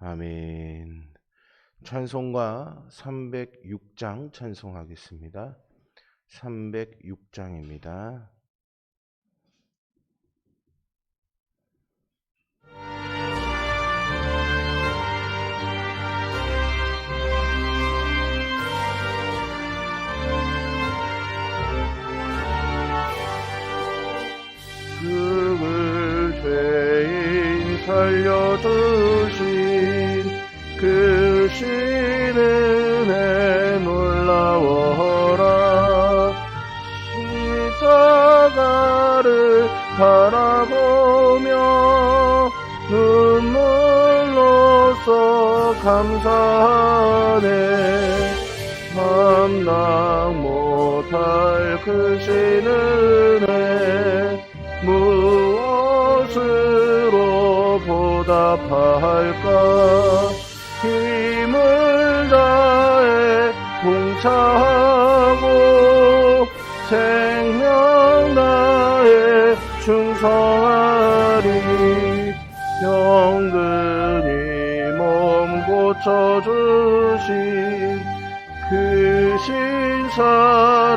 아멘. 찬송가 306장 찬송하겠습니다. 306장입니다. 그를 죄인 살려주 신그 신은혜 놀라워라. 십자가를 바라보며 눈물로써 감사하네. 감당 못할 그 신은혜 무엇으로 보답할까 다해 봉사하고 생명 다해 충성하리 영근히 몸 고쳐주신 그 신사랑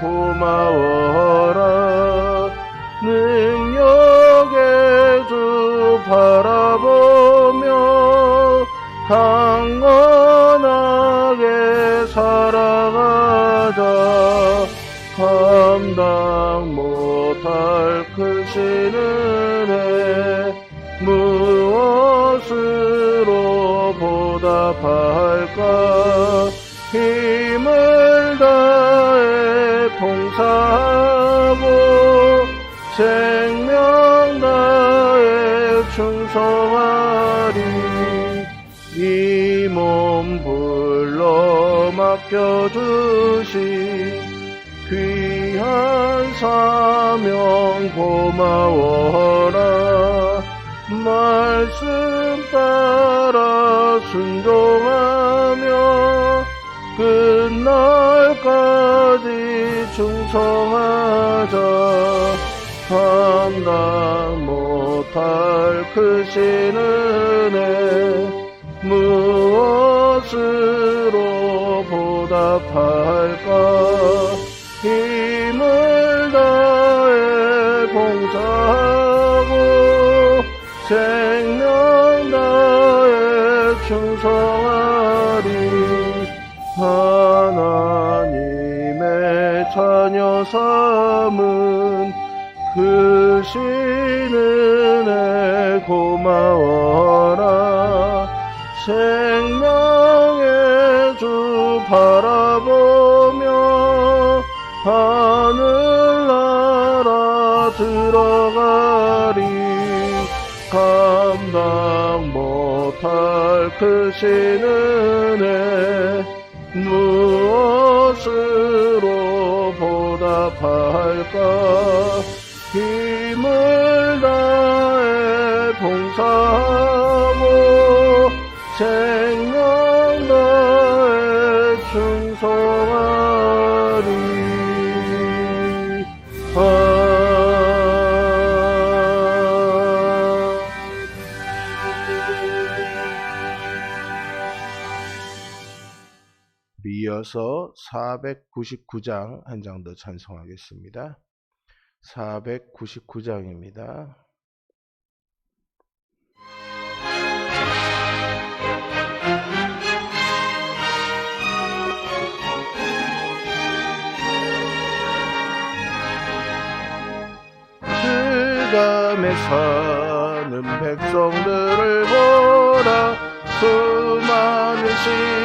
고마워라. 능력의 주 바라보며 강 살아가자. 감당 못할 크신 은혜 무엇으로 보답할까? 힘을 다해 봉사하고 생명 다해 충성하리 맡겨주신 귀한 사명 고마워라. 말씀 따라 순종하며 끝날까지 충성하자. 감당 못할 크신 은혜 무엇으 로 보답할까 힘을 다해 봉사하고 생명 다해 충성하리. 하나님의 자녀 삼은 그 신은혜 고마워라 들어가리. 감당 못할 크신 은혜 무엇으로 보답할까? 힘을 다해 봉사하고 생 이어서 499장 한 장 더 찬송하겠습니다. 499장입니다. 길감에 사는 백성들을 보라 수많은 시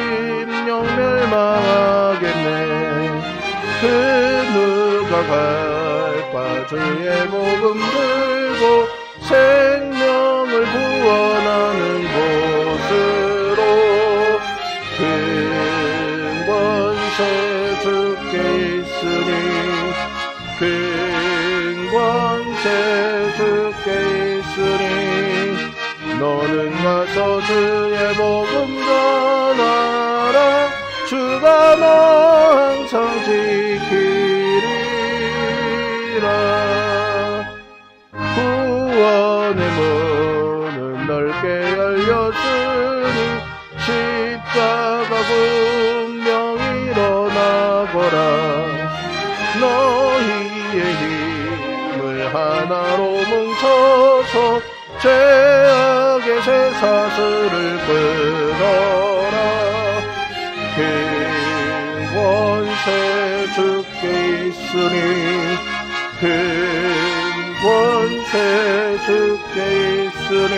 갈까 주의 복음 들고 죄악의 쇠사슬을 끊어라. 큰 권세 주께 있으니 큰 권세 주께 있으니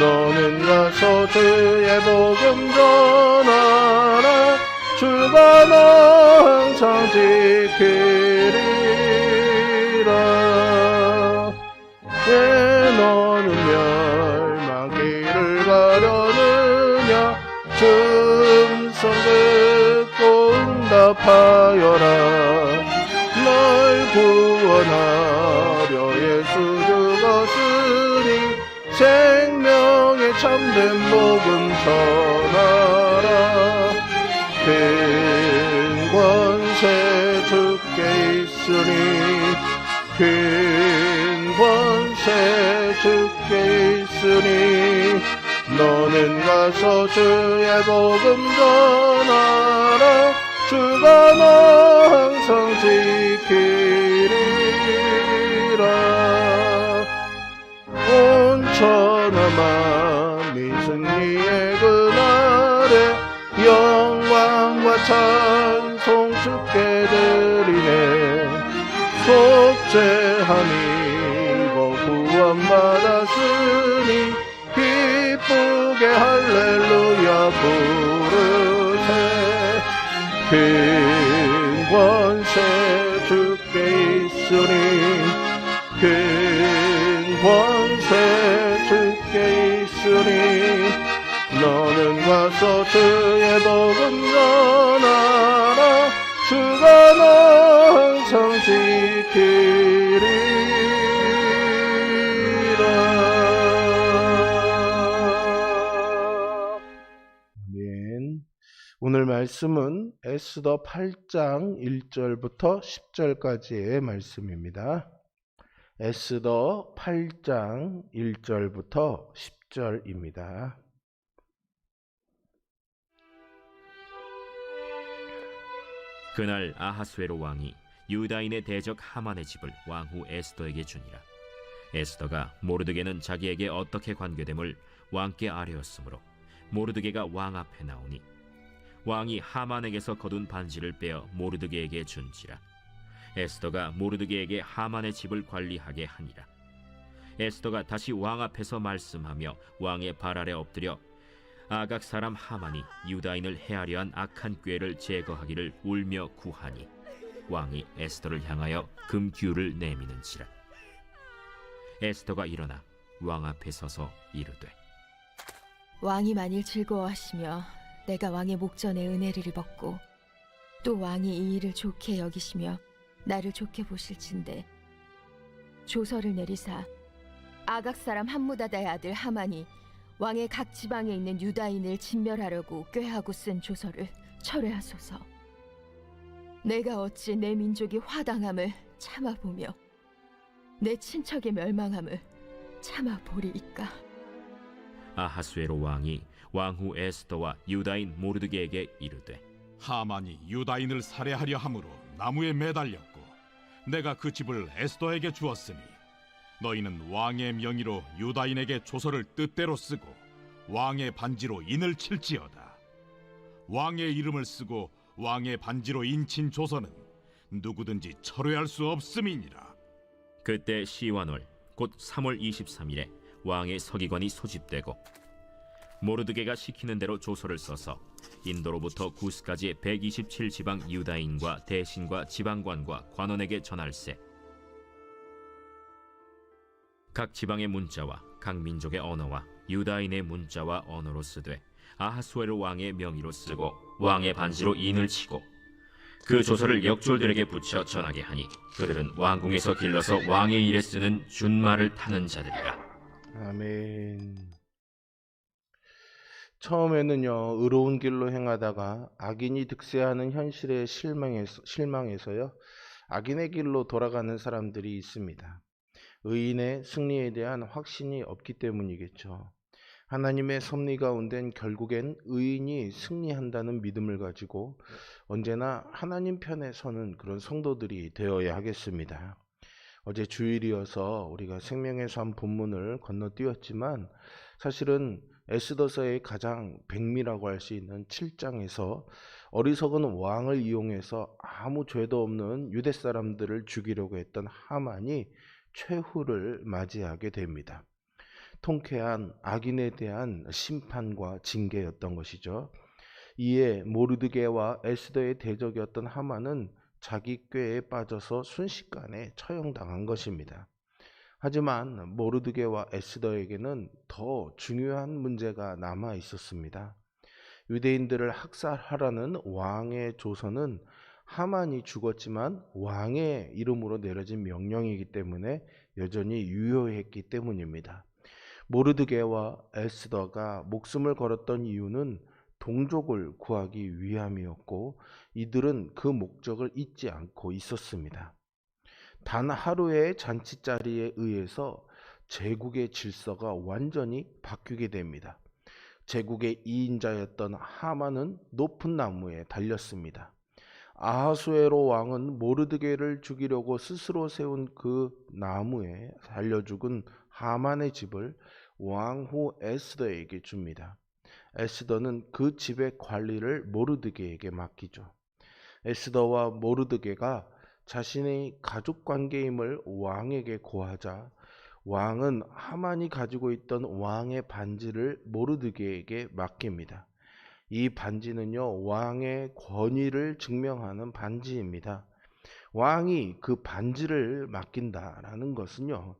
너는 가서 주의 복음 전하라. 주가 너 항상 지키리 하여라. 널 구원하려 예수 죽었으니 생명의 참된 복음 전하라. 큰 권세 주께 있으니 큰 권세 주께 있으니 너는 가서 주의 복음 전하라 주가 너 항상 지키리 권세 주께 있으니 너는 가서 주의 복음 전하라. 주가 너 항상 지키리라. 아멘. 오늘 말씀은 에스더 8장 1절부터 10절까지의 말씀입니다. 에스더 8장 1절부터 10절입니다. 그날 아하스웨로 왕이 유다인의 대적 하만의 집을 왕후 에스더에게 주니라. 에스더가 모르드게는 자기에게 어떻게 관계됨을 왕께 아뢰었으므로 모르드게가 왕 앞에 나오니 왕이 하만에게서 거둔 반지를 빼어 모르드게에게 준지라. 에스더가 모르드게에게 하만의 집을 관리하게 하니라. 에스더가 다시 왕 앞에서 말씀하며 왕의 발 아래 엎드려 아각 사람 하만이 유다인을 해하려 한 악한 꾀를 제거하기를 울며 구하니 왕이 에스더를 향하여 금규를 내미는지라 에스더가 일어나 왕 앞에 서서 이르되 왕이 만일 즐거워하시며 내가 왕의 목전에 은혜를 입었고 또 왕이 이 일을 좋게 여기시며 나를 좋게 보실진데 조서를 내리사 아각 사람 함무다다의 아들 하만이 왕의 각 지방에 있는 유다인을 진멸하려고 꾀하고 쓴 조서를 철회하소서. 내가 어찌 내 민족이 화당함을 참아보며 내 친척의 멸망함을 참아보리이까. 아하스웨로 왕이 왕후 에스더와 유다인 모르드게에게 이르되 하만이 유다인을 살해하려 함으로 나무에 매달렸고 내가 그 집을 에스더에게 주었으니 너희는 왕의 명의로 유다인에게 조서를 뜻대로 쓰고 왕의 반지로 인을 칠지어다. 왕의 이름을 쓰고 왕의 반지로 인친 조서는 누구든지 철회할 수 없음이니라. 그때 시완월 곧 3월 23일에 왕의 서기관이 소집되고 모르드게가 시키는 대로 조서를 써서 인도로부터 구스까지의 127 지방 유다인과 대신과 지방관과 관원에게 전할세. 각 지방의 문자와 각 민족의 언어와 유다인의 문자와 언어로 쓰되 아하수에로 왕의 명의로 쓰고 왕의 반지로 인을 치고 그 조서를 역졸들에게 붙여 전하게 하니 그들은 왕궁에서 길러서 왕의 일에 쓰는 준말을 타는 자들이라. 아멘. 처음에는요, 의로운 길로 행하다가 악인이 득세하는 현실에 실망해서, 실망해서요, 악인의 길로 돌아가는 사람들이 있습니다. 의인의 승리에 대한 확신이 없기 때문이겠죠. 하나님의 섭리 가운데는 결국엔 의인이 승리한다는 믿음을 가지고 언제나 하나님 편에 서는 그런 성도들이 되어야 하겠습니다. 어제 주일이어서 우리가 생명의 삶 본문을 건너뛰었지만 사실은 에스더서의 가장 백미라고 할 수 있는 7장에서 어리석은 왕을 이용해서 아무 죄도 없는 유대 사람들을 죽이려고 했던 하만이 최후를 맞이하게 됩니다. 통쾌한 악인에 대한 심판과 징계였던 것이죠. 이에 모르드게와 에스더의 대적이었던 하만은 자기 꾀에 빠져서 순식간에 처형당한 것입니다. 하지만 모르드게와 에스더에게는 더 중요한 문제가 남아 있었습니다. 유대인들을 학살하라는 왕의 조서는 하만이 죽었지만 왕의 이름으로 내려진 명령이기 때문에 여전히 유효했기 때문입니다. 모르드게와 에스더가 목숨을 걸었던 이유는 동족을 구하기 위함이었고 이들은 그 목적을 잊지 않고 있었습니다. 단 하루의 잔치자리에 의해서 제국의 질서가 완전히 바뀌게 됩니다. 제국의 이인자였던 하만은 높은 나무에 달렸습니다. 아하수에로 왕은 모르드게를 죽이려고 스스로 세운 그 나무에 달려 죽은 하만의 집을 왕후 에스더에게 줍니다. 에스더는 그 집의 관리를 모르드게에게 맡기죠. 에스더와 모르드게가 자신의 가족 관계임을 왕에게 고하자 왕은 하만이 가지고 있던 왕의 반지를 모르드게에게 맡깁니다. 이 반지는요, 왕의 권위를 증명하는 반지입니다. 왕이 그 반지를 맡긴다라는 것은요,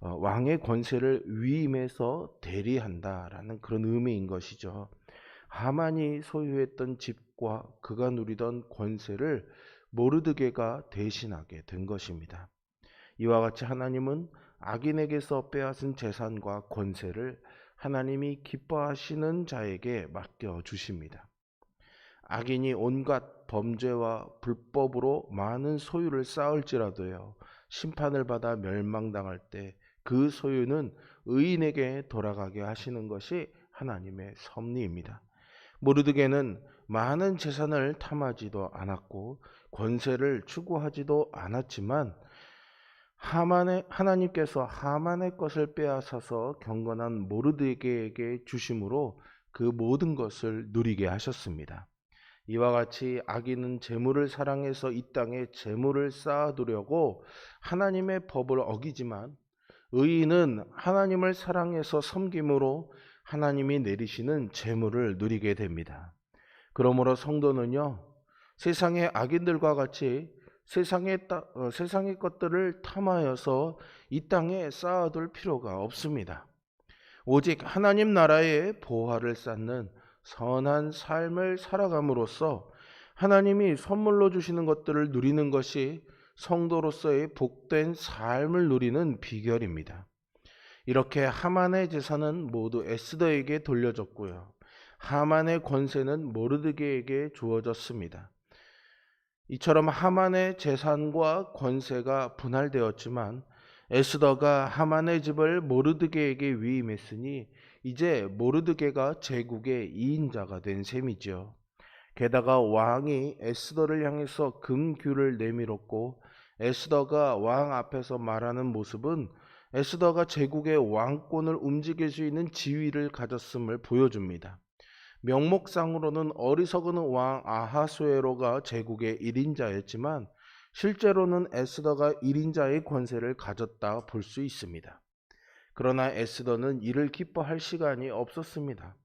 어, 왕의 권세를 위임해서 대리한다라는 그런 의미인 것이죠. 하만이 소유했던 집과 그가 누리던 권세를 모르드게가 대신하게 된 것입니다. 이와 같이 하나님은 악인에게서 빼앗은 재산과 권세를 하나님이 기뻐하시는 자에게 맡겨 주십니다. 악인이 온갖 범죄와 불법으로 많은 소유를 쌓을지라도요, 심판을 받아 멸망당할 때 그 소유는 의인에게 돌아가게 하시는 것이 하나님의 섭리입니다. 모르드게는 많은 재산을 탐하지도 않았고 권세를 추구하지도 않았지만 하만의 하나님께서 하만의 것을 빼앗아서 경건한 모르드게에게 주심으로 그 모든 것을 누리게 하셨습니다. 이와 같이 악인은 재물을 사랑해서 이 땅에 재물을 쌓아두려고 하나님의 법을 어기지만 의인은 하나님을 사랑해서 섬김으로 하나님이 내리시는 재물을 누리게 됩니다. 그러므로 성도는요, 세상의 악인들과 같이 세상의, 따, 어, 세상의 것들을 탐하여서 이 땅에 쌓아둘 필요가 없습니다. 오직 하나님 나라의 보화를 쌓는 선한 삶을 살아감으로써 하나님이 선물로 주시는 것들을 누리는 것이 성도로서의 복된 삶을 누리는 비결입니다. 이렇게 하만의 재산은 모두 에스더에게 돌려졌고요. 하만의 권세는 모르드게에게 주어졌습니다. 이처럼 하만의 재산과 권세가 분할되었지만 에스더가 하만의 집을 모르드게에게 위임했으니 이제 모르드게가 제국의 2인자가 된 셈이죠. 게다가 왕이 에스더를 향해서 금규를 내밀었고 에스더가 왕 앞에서 말하는 모습은 에스더가 제국의 왕권을 움직일 수 있는 지위를 가졌음을 보여줍니다. 명목상으로는 어리석은 왕 아하수에로가 제국의 1인자였지만 실제로는 에스더가 1인자의 권세를 가졌다 볼 수 있습니다. 그러나 에스더는 이를 기뻐할 시간이 없었습니다.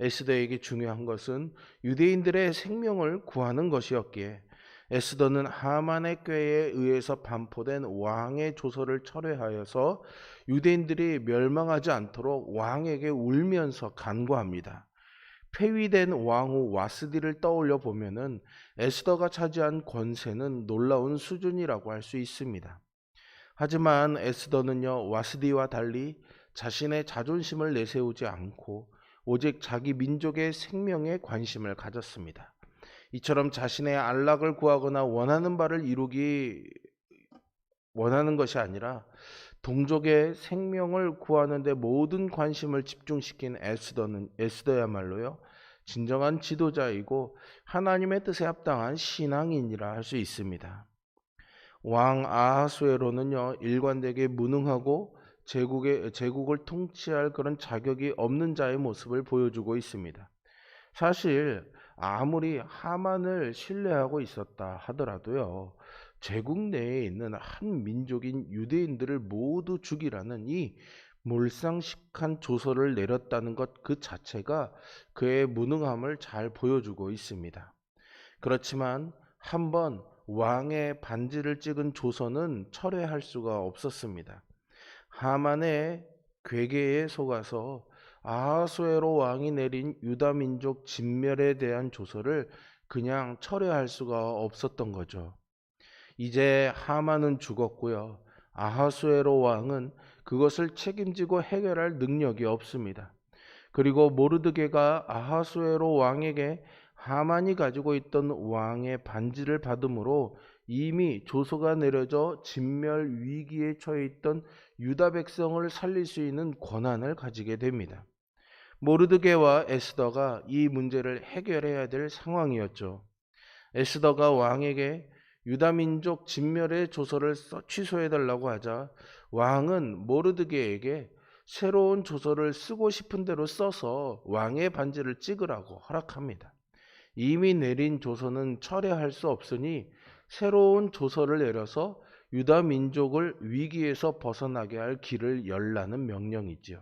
에스더에게 중요한 것은 유대인들의 생명을 구하는 것이었기에 에스더는 하만의 꾀에 의해서 반포된 왕의 조서를 철회하여서 유대인들이 멸망하지 않도록 왕에게 울면서 간구합니다. 폐위된 왕후 와스디를 떠올려 보면은 에스더가 차지한 권세는 놀라운 수준이라고 할 수 있습니다. 하지만 에스더는요 와스디와 달리 자신의 자존심을 내세우지 않고 오직 자기 민족의 생명에 관심을 가졌습니다. 이처럼 자신의 안락을 구하거나 원하는 바를 이루기 원하는 것이 아니라 동족의 생명을 구하는 데 모든 관심을 집중시킨 에스더는 에스더야말로요. 진정한 지도자이고 하나님의 뜻에 합당한 신앙인이라 할 수 있습니다. 왕 아하수에로는요. 일관되게 무능하고 제국의 제국을 통치할 그런 자격이 없는 자의 모습을 보여주고 있습니다. 사실 아무리 하만을 신뢰하고 있었다 하더라도요. 제국 내에 있는 한 민족인 유대인들을 모두 죽이라는 이 몰상식한 조서를 내렸다는 것 그 자체가 그의 무능함을 잘 보여주고 있습니다. 그렇지만 한번 왕의 반지를 찍은 조서는 철회할 수가 없었습니다. 하만의 괴계에 속아서 아하수에로 왕이 내린 유다 민족 진멸에 대한 조서를 그냥 철회할 수가 없었던 거죠. 이제 하만은 죽었고요. 아하수에로 왕은 그것을 책임지고 해결할 능력이 없습니다. 그리고 모르드게가 아하수에로 왕에게 하만이 가지고 있던 왕의 반지를 받음으로 이미 조서가 내려져 진멸 위기에 처해 있던 유다 백성을 살릴 수 있는 권한을 가지게 됩니다. 모르드게와 에스더가 이 문제를 해결해야 될 상황이었죠. 에스더가 왕에게 유다 민족 진멸의 조서를 취소해 달라고 하자 왕은 모르드게에게 새로운 조서를 쓰고 싶은 대로 써서 왕의 반지를 찍으라고 허락합니다. 이미 내린 조서는 철회할 수 없으니 새로운 조서를 내려서 유다 민족을 위기에서 벗어나게 할 길을 열라는 명령이지요.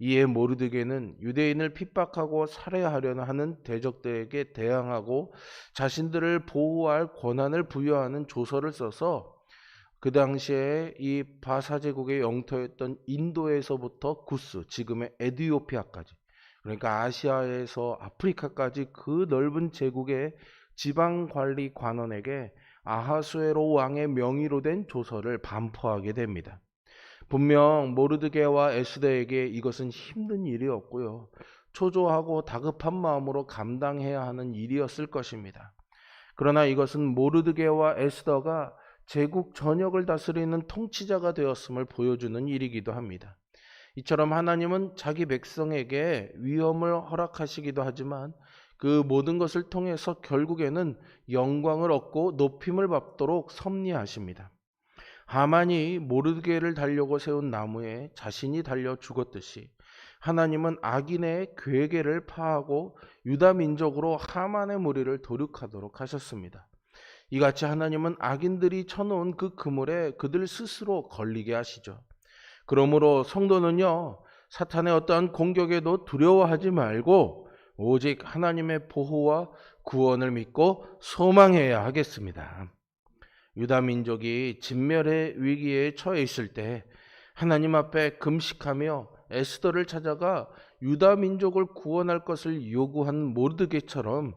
이에 모르드게는 유대인을 핍박하고 살해하려는 하는 대적들에게 대항하고 자신들을 보호할 권한을 부여하는 조서를 써서 그 당시에 이 바사 제국의 영토였던 인도에서부터 구스, 지금의 에디오피아까지 그러니까 아시아에서 아프리카까지 그 넓은 제국의 지방 관리 관원에게 아하수에로 왕의 명의로 된 조서를 반포하게 됩니다. 분명 모르드게와 에스더에게 이것은 힘든 일이었고요. 초조하고 다급한 마음으로 감당해야 하는 일이었을 것입니다. 그러나 이것은 모르드게와 에스더가 제국 전역을 다스리는 통치자가 되었음을 보여주는 일이기도 합니다. 이처럼 하나님은 자기 백성에게 위험을 허락하시기도 하지만 그 모든 것을 통해서 결국에는 영광을 얻고 높임을 받도록 섭리하십니다. 하만이 모르드게를 달려고 세운 나무에 자신이 달려 죽었듯이 하나님은 악인의 괴계를 파하고 유다 민족으로 하만의 무리를 도륙하도록 하셨습니다. 이같이 하나님은 악인들이 쳐놓은 그 그물에 그들 스스로 걸리게 하시죠. 그러므로 성도는요, 사탄의 어떠한 공격에도 두려워하지 말고 오직 하나님의 보호와 구원을 믿고 소망해야 하겠습니다. 유다 민족이 진멸의 위기에 처해 있을 때 하나님 앞에 금식하며 에스더를 찾아가 유다 민족을 구원할 것을 요구한 모르드게처럼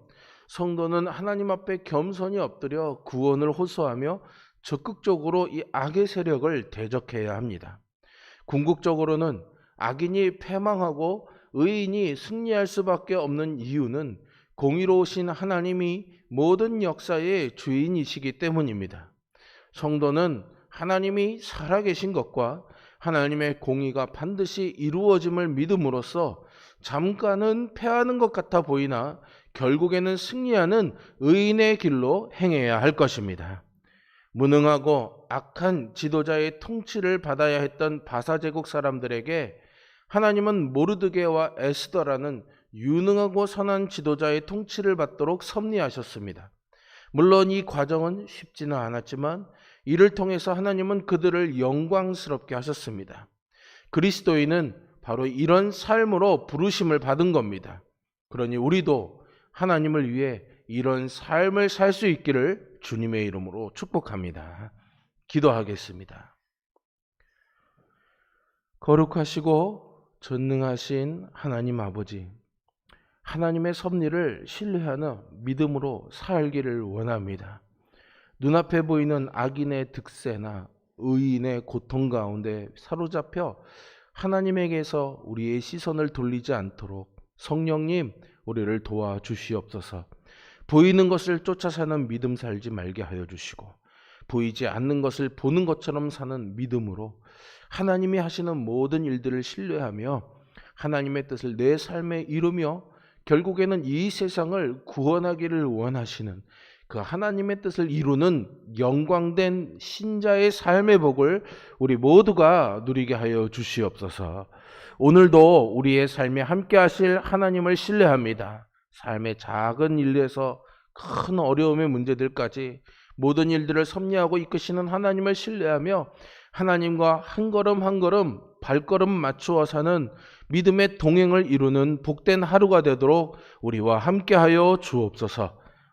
성도는 하나님 앞에 겸손히 엎드려 구원을 호소하며 적극적으로 이 악의 세력을 대적해야 합니다. 궁극적으로는 악인이 패망하고 의인이 승리할 수밖에 없는 이유는 공의로우신 하나님이 모든 역사의 주인이시기 때문입니다. 성도는 하나님이 살아계신 것과 하나님의 공의가 반드시 이루어짐을 믿음으로써 잠깐은 패하는 것 같아 보이나 결국에는 승리하는 의인의 길로 행해야 할 것입니다. 무능하고 악한 지도자의 통치를 받아야 했던 바사제국 사람들에게 하나님은 모르드게와 에스더라는 유능하고 선한 지도자의 통치를 받도록 섭리하셨습니다. 물론 이 과정은 쉽지는 않았지만 이를 통해서 하나님은 그들을 영광스럽게 하셨습니다. 그리스도인은 바로 이런 삶으로 부르심을 받은 겁니다. 그러니 우리도 하나님을 위해 이런 삶을 살 수 있기를 주님의 이름으로 축복합니다. 기도하겠습니다. 거룩하시고 전능하신 하나님 아버지, 하나님의 섭리를 신뢰하는 믿음으로 살기를 원합니다. 눈앞에 보이는 악인의 득세나 의인의 고통 가운데 사로잡혀 하나님에게서 우리의 시선을 돌리지 않도록 성령님 우리를 도와 주시옵소서. 보이는 것을 쫓아 사는 믿음 살지 말게 하여 주시고 보이지 않는 것을 보는 것처럼 사는 믿음으로 하나님이 하시는 모든 일들을 신뢰하며 하나님의 뜻을 내 삶에 이루며 결국에는 이 세상을 구원하기를 원하시는 그 하나님의 뜻을 이루는 영광된 신자의 삶의 복을 우리 모두가 누리게 하여 주시옵소서. 오늘도 우리의 삶에 함께 하실 하나님을 신뢰합니다. 삶의 작은 일에서 큰 어려움의 문제들까지 모든 일들을 섭리하고 이끄시는 하나님을 신뢰하며 하나님과 한 걸음 한 걸음 발걸음 맞추어 사는 믿음의 동행을 이루는 복된 하루가 되도록 우리와 함께하여 주옵소서.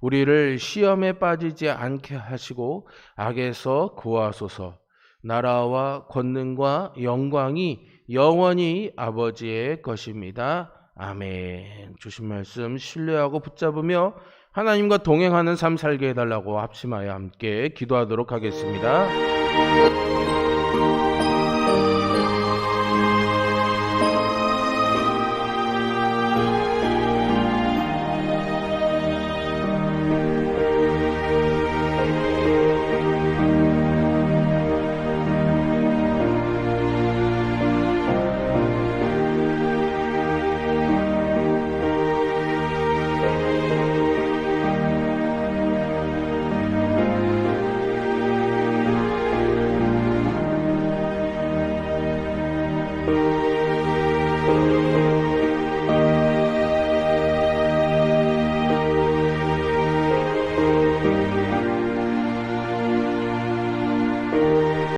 우리를 시험에 빠지지 않게 하시고 악에서 구하소서. 나라와 권능과 영광이 영원히 아버지의 것입니다. 아멘. 주신 말씀 신뢰하고 붙잡으며 하나님과 동행하는 삶 살게 해달라고 합심하여 함께 기도하도록 하겠습니다.